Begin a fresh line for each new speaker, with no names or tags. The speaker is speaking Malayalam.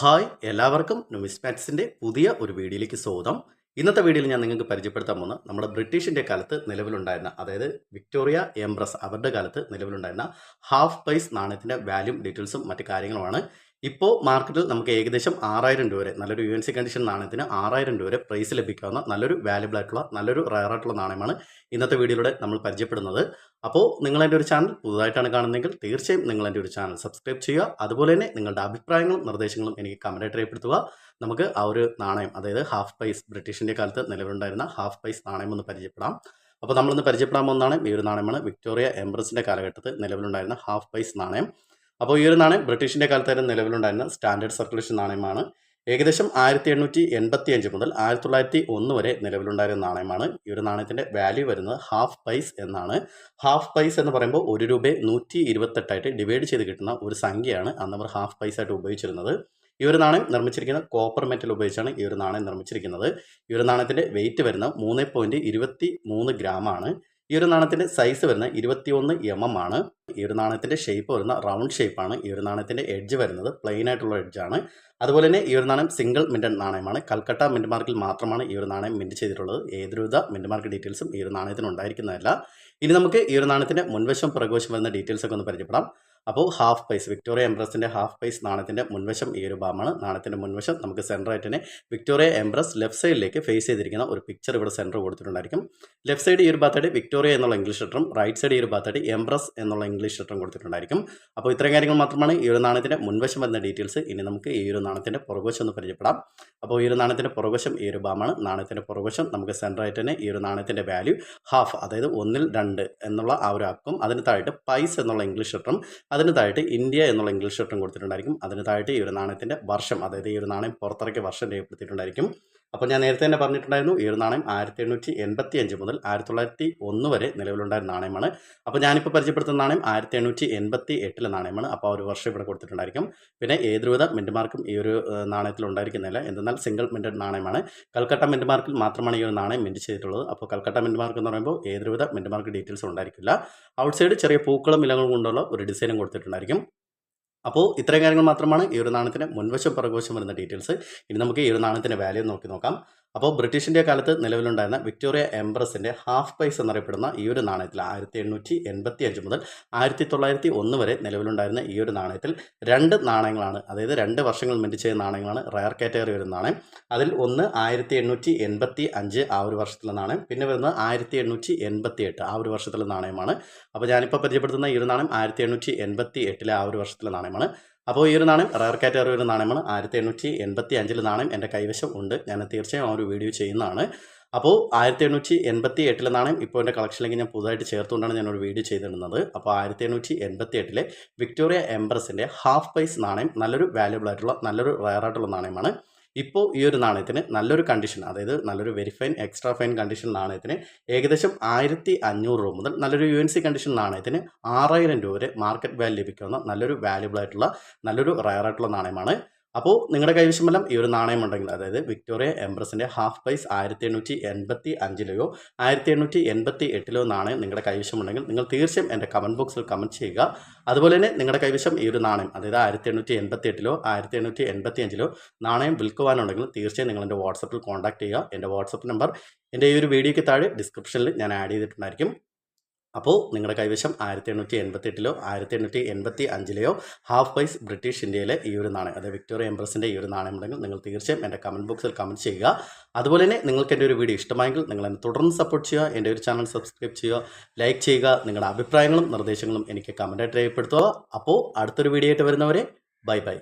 ഹായ് എല്ലാവർക്കും നുമിസ്മാറ്റ്സിന്റെ പുതിയ ഒരു വീഡിയോയിലേക്ക് സ്വാഗതം. ഇന്നത്തെ വീഡിയോയിൽ ഞാൻ നിങ്ങൾക്ക് പരിചയപ്പെടുത്താൻ പോകുന്ന നമ്മുടെ ബ്രിട്ടീഷിന്റെ കാലത്ത് നിലവിലുണ്ടായിരുന്ന അതായത് വിക്ടോറിയ എംബ്രസ് അവരുടെ കാലത്ത് നിലവിലുണ്ടായിരുന്ന ഹാഫ് പൈസ് നാണയത്തിന്റെ വാല്യൂ ഡീറ്റെയിൽസും മറ്റു കാര്യങ്ങളുമാണ്. ഇപ്പോൾ മാർക്കറ്റിൽ നമുക്ക് ഏകദേശം ആറായിരം രൂപ വരെ നല്ലൊരു യു എൻ സി കണ്ടീഷൻ നാണയത്തിന് ആറായിരം രൂപ വരെ പ്രൈസ് ലഭിക്കാവുന്ന നല്ലൊരു വാല്യുബിൾ ആയിട്ടുള്ള നല്ലൊരു റയർ ആയിട്ടുള്ള നാണയമാണ് ഇന്നത്തെ വീഡിയോയിലൂടെ നമ്മൾ പരിചയപ്പെടുന്നത്. അപ്പോൾ നിങ്ങൾ എന്റെ ഒരു ചാനൽ പുതുതായിട്ടാണ് കാണുന്നതെങ്കിൽ തീർച്ചയായും നിങ്ങൾ എന്റെ ഒരു ചാനൽ സബ്സ്ക്രൈബ് ചെയ്യുക. അതുപോലെ തന്നെ നിങ്ങളുടെ അഭിപ്രായങ്ങളും നിർദ്ദേശങ്ങളും എനിക്ക് കമന്റായിട്ട് രേഖപ്പെടുത്തുക. നമുക്ക് ആ ഒരു നാണയം അതായത് ഹാഫ് പൈസ് ബ്രിട്ടീഷിന്റെ കാലത്ത് നിലവിലുണ്ടായിരുന്ന ഹാഫ് പൈസ് നാണയം ഒന്ന് പരിചയപ്പെടാം. അപ്പോൾ നമ്മളിന്ന് പരിചയപ്പെടാൻ പോകുന്നതാണ് ഈ ഒരു നാണയമാണ് വിക്ടോറിയ എംബ്രസിന്റെ കാലഘട്ടത്തിൽ നിലവിലുണ്ടായിരുന്ന ഹാഫ് പൈസ് നാണയം. അപ്പോൾ ഈ ഒരു നാണയം ബ്രിട്ടീഷിന്റെ കാലത്തായിരുന്നു നിലവിലുണ്ടായിരുന്ന സ്റ്റാൻഡേർഡ് സർക്കുലേഷൻ നാണയമാണ്. ഏകദേശം ആയിരത്തി എണ്ണൂറ്റി എൺപത്തി അഞ്ച് മുതൽ ആയിരത്തി തൊള്ളായിരത്തി ഒന്ന് വരെ നിലവിലുണ്ടായിരുന്ന നാണയമാണ്. ഈ ഒരു നാണയത്തിന്റെ വാല്യൂ വരുന്നത് ഹാഫ് പൈസ് എന്നാണ്. ഹാഫ് പൈസ് എന്ന് പറയുമ്പോൾ ഒരു രൂപയെ നൂറ്റി ഇരുപത്തെട്ടായിട്ട് ഡിവൈഡ് ചെയ്ത് കിട്ടുന്ന ഒരു സംഖ്യയാണ് അന്ന് അവർ ഹാഫ് പൈസ ആയിട്ട് ഉപയോഗിച്ചിരുന്നത്. ഈ ഒരു നാണയം നിർമ്മിച്ചിരിക്കുന്ന കോപ്പർ മെറ്റൽ ഉപയോഗിച്ചാണ് ഈ ഒരു നാണയം നിർമ്മിച്ചിരിക്കുന്നത്. ഈ ഒരു നാണയത്തിന്റെ വെയിറ്റ് വരുന്നത് മൂന്ന് പോയിന്റ് ഇരുപത്തി മൂന്ന് ഗ്രാമാണ് ഈ ഒരു നാണയത്തിന്റെ സൈസ് വരുന്നത് ഇരുപത്തിയൊന്ന് എം എം ആണ്. ഈ ഒരു നാണയത്തിന്റെ ഷേപ്പ് വരുന്ന റൗണ്ട് ഷേപ്പാണ് ഈ ഒരു നാണയത്തിന്റെ എഡ്ജ് വരുന്നത് പ്ലെയിൻ ആയിട്ടുള്ള എഡ്ജാണ് അതുപോലെ തന്നെ ഈ ഒരു നാണയം സിംഗിൾ മിന്റഡ് നാണയമാണ്. കൽക്കട്ട മിന്റ് മാർക്കിൽ മാത്രമാണ് ഈ ഒരു നാണയം മിന്റ് ചെയ്തിട്ടുള്ളത്. ഏതൊരുവിധ മിന്റ് മാർക്ക് ഡീറ്റെയിൽസും ഈ ഒരു നാണയത്തിന് ഉണ്ടായിരിക്കുന്നതല്ല ഇനി നമുക്ക് ഈ ഒരു നാണയത്തിന്റെ മുൻവശം പുറകുവശം വരുന്ന ഡീറ്റെയിൽസൊക്കെ ഒന്ന് പരിചയപ്പെടാം. അപ്പോൾ ഹാഫ് പൈസ് വിക്ടോറിയ എംബ്രസിന്റെ ഹാഫ് പൈസ് നാണയത്തിന്റെ മുൻവശം ഈ ഒരു ഭാഗമാണ്. നാണയത്തിന്റെ മുൻവശം നമുക്ക് സെന്ററായിട്ടിനെ വിക്ടോറിയ എംബ്രസ് ലെഫ്റ്റ് സൈഡിലേക്ക് ഫേസ് ചെയ്തിരിക്കുന്ന ഒരു പിക്ചർ ഇവിടെ സെന്റർ കൊടുത്തിട്ടുണ്ടായിരിക്കും. ലെഫ്റ്റ് സൈഡ് ഈ ഒരു ഭാഗത്തായിട്ട് വിക്ടോറിയ എന്നുള്ള ഇംഗ്ലീഷ് ലെറ്ററും റൈറ്റ് സൈഡ് ഈ ഒരു ഭാഗത്തായിട്ട് എംബ്രസ് എന്നുള്ള ഇംഗ്ലീഷ് ലെറ്ററും കൊടുത്തിട്ടുണ്ടായിരിക്കും. അപ്പോൾ ഇത്രയും കാര്യങ്ങൾ മാത്രമാണ് ഈ ഒരു നാണയത്തിന്റെ മുൻവശം വരുന്ന ഡീറ്റെയിൽസ് ഇനി നമുക്ക് ഈ ഒരു നാണയത്തിന്റെ പുറകുവശം ഒന്ന് പരിചയപ്പെടാം. അപ്പോൾ ഈ ഒരു നാണയത്തിന്റെ പുറകുവശം ഈ ഒരു ഭാഗമാണ്. നാണയത്തിന്റെ പുറകുവശം നമുക്ക് സെന്ററായിട്ട് തന്നെ ഈ ഒരു നാണയത്തിന്റെ വാല്യൂ ഹാഫ് അതായത് ഒന്നിൽ രണ്ട് എന്നുള്ള ആ ഒരു അക്കം അതിന് താഴെ പൈസ് എന്നുള്ള ഇംഗ്ലീഷ് ലെറ്ററും അതിന് താഴെ ഇന്ത്യ എന്നുള്ള ഇംഗ്ലീഷ് ഷർട്ടും കൊടുത്തിട്ടുണ്ടായിരിക്കും. അതിന് താഴെ ഈ ഒരു നാണയത്തിന്റെ വർഷം അതായത് ഈ ഒരു നാണയം പുറത്തിറക്കിയ വർഷം രേഖപ്പെടുത്തിയിട്ടുണ്ടായിരിക്കും. അപ്പോൾ ഞാൻ നേരത്തെ തന്നെ പറഞ്ഞിട്ടുണ്ടായിരുന്നു ഈ നാണയം ആയിരത്തി എണ്ണൂറ്റി എൺപത്തി അഞ്ച് മുതൽ ആയിരത്തി തൊള്ളായിരത്തി ഒന്ന് വരെ നിലവിലുണ്ടായിരുന്ന നാണയമാണ്. അപ്പോൾ ഞാനിപ്പോൾ പരിചയപ്പെടുത്തുന്ന നാണയം ആയിരത്തി എണ്ണൂറ്റി എൺപത്തി എട്ടിലെ നാണയമാണ്. അപ്പോൾ ആ ഒരു വർഷം ഇവിടെ കൊടുത്തിട്ടുണ്ടായിരിക്കും. പിന്നെ ഏതൊരുവിധ മിന്റ് മാർക്കും ഈ ഒരു നാണയത്തിൽ ഉണ്ടായിരിക്കുന്നില്ല എന്തെന്നാൽ സിംഗിൾ മിന്റഡ് നാണയമാണ്. കൽക്കട്ട മിന്റ് മാർക്കിൽ മാത്രമാണ് ഈ ഒരു നാണയം മിന്റ് ചെയ്തിട്ടുള്ളത്. അപ്പോൾ കൽക്കട്ട മിന്റ് മാർക്ക് എന്ന് പറയുമ്പോൾ ഏതൊരുവിധ മിന്റ് മാർക്ക് ഡീറ്റെയിൽസ് ഉണ്ടായിരിക്കില്ല. ഔട്ട്സൈഡ് ചെറിയ പൂക്കളും ഇലകളും കൊണ്ടുള്ള ഒരു ഡിസൈനും കൊടുത്തിട്ടുണ്ടായിരിക്കും. അപ്പോൾ ഇത്രയും കാര്യങ്ങൾ മാത്രമാണ് ഈ ഒരു നാണയത്തിന് മുൻവശം പുറകുവശം വരുന്ന ഡീറ്റെയിൽസ് ഇനി നമുക്ക് ഈ ഒരു നാണയത്തിന്റെ വാല്യൂ നോക്കി നോക്കാം. അപ്പോൾ ബ്രിട്ടീഷിന്റെ കാലത്ത് നിലവിലുണ്ടായിരുന്ന വിക്ടോറിയ എംബ്രസിന്റെ ഹാഫ് പൈസ് എന്നറിയപ്പെടുന്ന ഈ ഒരു നാണയത്തിൽ ആയിരത്തി എണ്ണൂറ്റി എൺപത്തി അഞ്ച് മുതൽ ആയിരത്തി തൊള്ളായിരത്തി ഒന്ന് വരെ നിലവിലുണ്ടായിരുന്ന ഈ ഒരു നാണയത്തിൽ രണ്ട് നാണയങ്ങളാണ് അതായത് രണ്ട് വർഷങ്ങൾ മിന്റ് ചെയ്ത നാണയങ്ങളാണ് റയർ കാറ്റഗറി വരുന്ന നാണയം. അതിൽ ഒന്ന് ആയിരത്തി എണ്ണൂറ്റി എൺപത്തി അഞ്ച് ആ ഒരു വർഷത്തിലെ നാണയം പിന്നെ വരുന്നത് ആയിരത്തി എണ്ണൂറ്റി എൺപത്തി എട്ട് ആ ഒരു വർഷത്തിലെ നാണയമാണ്. അപ്പോൾ ഞാനിപ്പോൾ പരിചയപ്പെടുത്തുന്ന ഈ ഒരു നാണയം ആയിരത്തി എണ്ണൂറ്റി എൺപത്തി എട്ടിലെ ആ ഒരു വർഷത്തിലെ നാണയമാണ്. അപ്പോൾ ഈ ഒരു നാണയം റയർ കാറ്റഗറി ഒരു നാണയമാണ്. ആയിരത്തി എണ്ണൂറ്റി എൺപത്തി അഞ്ചിൽ നാണയം എന്റെ കൈവശം ഉണ്ട്. ഞാൻ തീർച്ചയായും ആ ഒരു വീഡിയോ ചെയ്യുന്നതാണ്. അപ്പോൾ ആയിരത്തി എണ്ണൂറ്റി എൺപത്തി എട്ടിലെ നാണയം ഇപ്പോൾ എന്റെ കളക്ഷനിലേക്ക് ഞാൻ പുതുതായിട്ട് ചേർത്തുകൊണ്ടാണ് ഒരു വീഡിയോ ചെയ്തിരുന്നത് അപ്പോൾ ആയിരത്തി എണ്ണൂറ്റി എൺപത്തി എട്ടിലെ വിക്ടോറിയ എംബ്രസിന്റെ ഹാഫ് പൈസ് നാണയം നല്ലൊരു വാല്യുബിൾ ആയിട്ടുള്ള നല്ലൊരു റയർ ആയിട്ടുള്ള നാണയമാണ്. ഇപ്പോൾ ഈ ഒരു നാണയത്തിന് നല്ലൊരു കണ്ടീഷൻ അതായത് നല്ലൊരു very fine extra fine condition നാണയത്തിന് ഏകദേശം ആയിരത്തി അഞ്ഞൂറ് രൂപ മുതൽ നല്ലൊരു യു എൻ സി കണ്ടീഷൻ നാണയത്തിന് ആറായിരം രൂപ വരെ മാർക്കറ്റ് വാല്യൂ ലഭിക്കാവുന്ന നല്ലൊരു വാല്യുബിൾ ആയിട്ടുള്ള നല്ലൊരു റയർ ആയിട്ടുള്ള നാണയമാണ് അപ്പോൾ നിങ്ങളുടെ കൈവശമെല്ലാം ഈ ഒരു നാണയം ഉണ്ടെങ്കിൽ അതായത് വിക്ടോറിയ എംബ്രസിന്റെ ഹാഫ് പൈസ് ആയിരത്തി എണ്ണൂറ്റി എൺപത്തി അഞ്ചിലെയോ ആയിരത്തി എണ്ണൂറ്റി എൺപത്തി എട്ടിലോ നാണയം നിങ്ങളുടെ കൈവശമുണ്ടെങ്കിൽ നിങ്ങൾ തീർച്ചയായും എന്റെ കമന്റ് ബോക്സിൽ കമന്റ് ചെയ്യുക. അതുപോലെ തന്നെ നിങ്ങളുടെ കൈവശം ഈ ഒരു നാണയം അതായത് ആയിരത്തി എണ്ണൂറ്റി എൺപത്തി എട്ടിലോ ആയിരത്തി എണ്ണൂറ്റി എൺപത്തി അഞ്ചിലോ നാണയം വിൽക്കുവാനുണ്ടെങ്കിൽ തീർച്ചയായും നിങ്ങൾ എന്റെ വാട്സപ്പിൽ കോൺടാക്ട് ചെയ്യുക. എന്റെ വാട്സപ്പ് നമ്പർ എന്റെ ഈ ഒരു വീഡിയോയ്ക്ക് താഴെ ഡിസ്ക്രിപ്ഷനിൽ ഞാൻ ആഡ് ചെയ്തിട്ടുണ്ടായിരിക്കും. അപ്പോൾ നിങ്ങളുടെ കൈവശം ആയിരത്തി എണ്ണൂറ്റി എൺപത്തി എട്ടിലോ ആയിരത്തി എണ്ണൂറ്റി എൺപത്തി അഞ്ചിലെയോ ഹാഫ് പൈസ് ബ്രിട്ടീഷ് ഇന്ത്യയിലെ ഈ ഒരു നാണയം അതായത് വിക്ടോറിയ എംബ്രസിന്റെ ഈ ഒരു നാണയം ഉണ്ടെങ്കിൽ നിങ്ങൾ തീർച്ചയായും എന്റെ കമന്റ് ബോക്സിൽ കമന്റ് ചെയ്യുക. അതുപോലെ തന്നെ നിങ്ങൾക്ക് എന്റെ ഒരു വീഡിയോ ഇഷ്ടമായെങ്കിൽ നിങ്ങൾ എന്നെ തുടർന്ന് സപ്പോർട്ട് ചെയ്യുക എന്റെ ഒരു ചാനൽ സബ്സ്ക്രൈബ് ചെയ്യുക ലൈക്ക് ചെയ്യുക നിങ്ങളുടെ അഭിപ്രായങ്ങളും നിർദ്ദേശങ്ങളും എനിക്ക് കമന്റായിട്ട് രേഖപ്പെടുത്തുക. അപ്പോൾ അടുത്തൊരു വീഡിയോ ആയിട്ട് വരുന്നവരെ ബൈ ബൈ